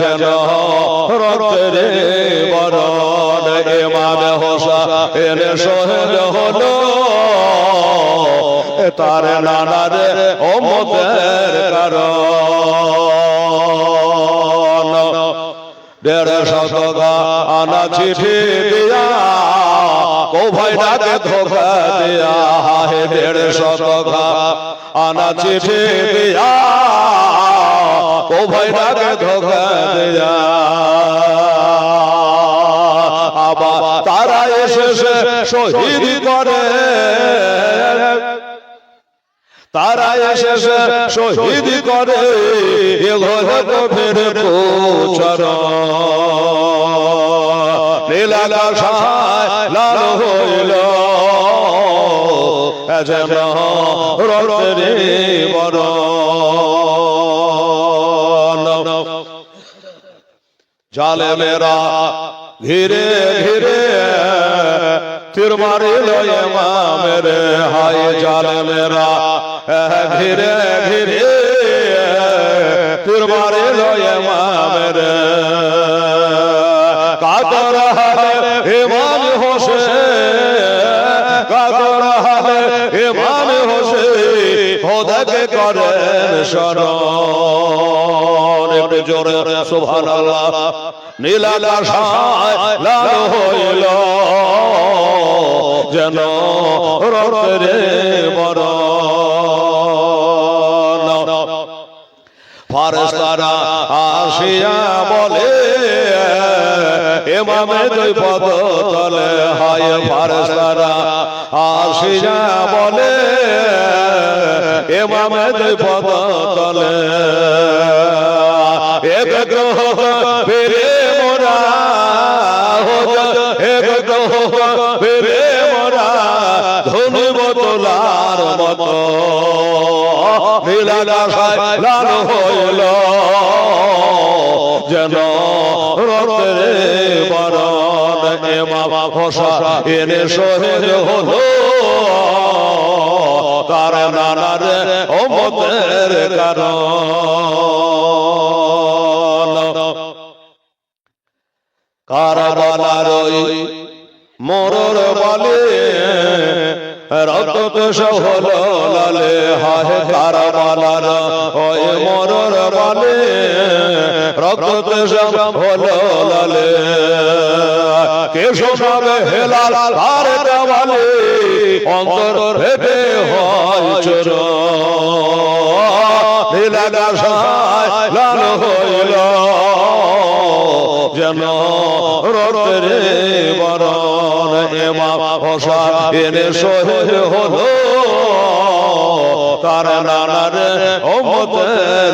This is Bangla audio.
যেন রক্তের বরণ ইমাম হোসেন শহীদ হলো। তার নানার ওমতের কারণ। দেড় শতকা আনা চিঠি দিয়া ও ভাই ডাকে ধোকা দিয়া, হে দেড় শতকা আনা চিঠি দিয়া। ও ভাই ডাকে ধোকা দিয়া আবার তারা এসে শহীদ করে তারা এসে শহীদ করে এ এগোলে গভীর গোচর নীলাকাশায় লাল হইল যেন রক্তের বড় জালে মেরা ধীরে ধীরে তীর মারিল ইমামের হায় জালে মেরা ধীরে ধীরে তীর মারিল ইমামের কাতর হালে ইমাম হোসে কাতর হালে ইমাম হোসে খোদাকে করেন শরণ। জোরে সুবহানাল্লাহ। নীলাকাশায় লাল হইল। যেন রক্তের বরণ। ফারস্তারা আসিয়া বলে এমামে দুই পদ তলে হায় ফারস্তারা আসিয়া বলে এমামে দুই পদ তলে এক গ্রহ ফিরে মোরা হো এক গ্রহ ফিরে মোরা ধনু বোতলার মতো নীলাকাশায় লাল হইল। যেন রক্তের বরণ এমাম হোসা এনে শহীদ হলো। তার নানার অমতের কারণ। কারবালার মরর বলে রক্ত হল লালে, হায় কারবালার ওই মরর বলে রক্ত হল লালে। কে শোনাবে হেলাল, আর বলে অন্তর হেঁটে হয় চোর। নীলাকাশায় লাল হইল। যেন রক্তের বরণ এমা হসা এনে শহীদ হলো। তার নানার অমতের